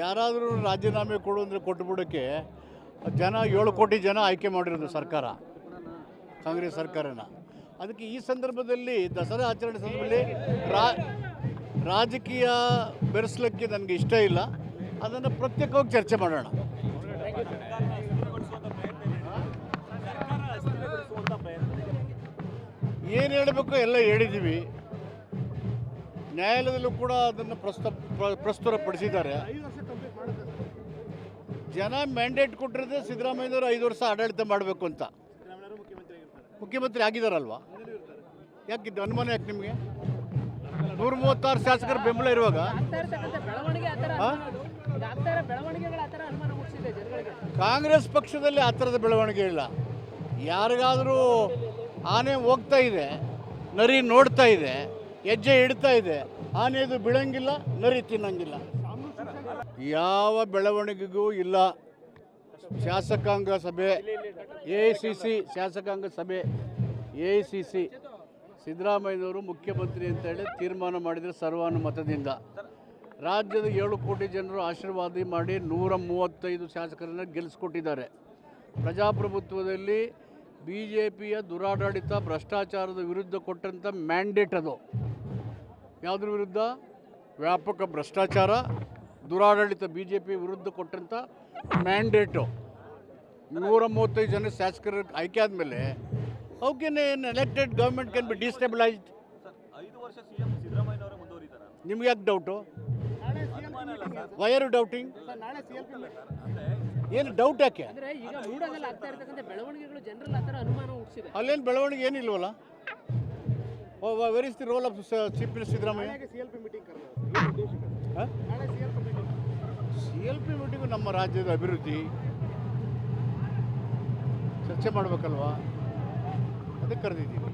ಯಾರಾದರೂ ರಾಜೀನಾಮೆ ಕೊಡು ಅಂದರೆ ಕೊಟ್ಟುಬಿಡೋಕ್ಕೆ ಜನ ಏಳು ಕೋಟಿ ಜನ ಆಯ್ಕೆ ಮಾಡಿರೋದು ಸರ್ಕಾರ ಕಾಂಗ್ರೆಸ್ ಸರ್ಕಾರನ. ಅದಕ್ಕೆ ಈ ಸಂದರ್ಭದಲ್ಲಿ ದಸರಾ ಆಚರಣೆ ಸಂದರ್ಭದಲ್ಲಿ ರಾ ರಾಜಕೀಯ ಬೆರೆಸಲಿಕ್ಕೆ ನನಗೆ ಇಷ್ಟ ಇಲ್ಲ. ಅದನ್ನು ಪ್ರತ್ಯೇಕವಾಗಿ ಚರ್ಚೆ ಮಾಡೋಣ. ಏನು ಹೇಳಬೇಕು ಎಲ್ಲ ಹೇಳಿದ್ದೀವಿ ನ್ಯಾಯಾಲಯದಲ್ಲೂ ಕೂಡ ಅದನ್ನು ಪ್ರಸ್ತ ಪ್ರ- ಪ್ರಸ್ತುತಪಡಿಸಿದ್ದಾರೆ. ಜನ ಮ್ಯಾಂಡೇಟ್ ಕೊಟ್ಟಿರೋದೇ ಸಿದ್ದರಾಮಯ್ಯವರು ಐದು ವರ್ಷ ಆಡಳಿತ ಮಾಡಬೇಕು ಅಂತ. ಮುಖ್ಯಮಂತ್ರಿ ಆಗಿದಾರಲ್ವಾ? ಯಾಕೆ ಇದು ಅನುಮಾನ ಯಾಕೆ ನಿಮಗೆ? ನೂರ ಮೂವತ್ತಾರು ಶಾಸಕರ ಬೆಂಬಲ ಇರುವಾಗ? ಕಾಂಗ್ರೆಸ್ ಪಕ್ಷದಲ್ಲಿ ಆ ಥರದ ಬೆಳವಣಿಗೆ ಇಲ್ಲ. ಯಾರಿಗಾದರೂ ಆನೆ ಹೋಗ್ತಾ ಇದೆ ನರಿ ನೋಡ್ತಾ ಇದೆ ಹೆಜ್ಜೆ ಇಡ್ತಾ ಇದೆ. ಆನೆ ಇದು ಬೀಳಂಗಿಲ್ಲ, ನರಿ ತಿನ್ನಂಗಿಲ್ಲ. ಯಾವ ಬೆಳವಣಿಗೆಗೂ ಇಲ್ಲ. ಶಾಸಕಾಂಗ ಸಭೆ, ಎ ಸಿ ಸಿ ಶಾಸಕಾಂಗ ಸಭೆ, ಎ ಸಿ ಸಿ ಸಿದ್ದರಾಮಯ್ಯನವರು ಮುಖ್ಯಮಂತ್ರಿ ಅಂತೇಳಿ ತೀರ್ಮಾನ ಮಾಡಿದರೆ ಸರ್ವಾನುಮತದಿಂದ. ರಾಜ್ಯದ ಏಳು ಕೋಟಿ ಜನರು ಆಶೀರ್ವಾದ ಮಾಡಿ ನೂರ ಮೂವತ್ತೈದು ಶಾಸಕರನ್ನು ಗೆಲ್ಲಿಸ್ಕೊಟ್ಟಿದ್ದಾರೆ ಪ್ರಜಾಪ್ರಭುತ್ವದಲ್ಲಿ ಬಿ ಜೆ ಪಿಯ ದುರಾಡಳಿತ, ಭ್ರಷ್ಟಾಚಾರದ ವಿರುದ್ಧ ಕೊಟ್ಟಂಥ ಮ್ಯಾಂಡೇಟ್ ಅದು. ಯಾವುದ್ರ ವಿರುದ್ಧ? ವ್ಯಾಪಕ ಭ್ರಷ್ಟಾಚಾರ ದುರಾಡಳಿತ ಬಿ ಜೆ ಪಿ ವಿರುದ್ಧ ಕೊಟ್ಟಂಥ ಮ್ಯಾಂಡೇಟು ನೂರ ಮೂವತ್ತೈದು ಜನ ಶಾಸಕರ ಆಯ್ಕೆ ಆದಮೇಲೆ how can an elected government can be destabilised ನಿಮ್ಗೆ ಯಾಕೆ ಡೌಟು ವೈರ್ ಡೌಟಿಂಗ್ ಏನು ಡೌಟ್ ಯಾಕೆ? ಅಲ್ಲೇನು ಬೆಳವಣಿಗೆ ಏನಿಲ್ವಲ್ಲ? Where is the role of chief minister Siddaramaiah C L P meeting ನಮ್ಮ ರಾಜ್ಯದ ಅಭಿವೃದ್ಧಿ. ಚರ್ಚೆ ಮಾಡಬೇಕಲ್ವಾ? ಅದಕ್ಕೆ ಕರೆದಿದ್ದೀವಿ.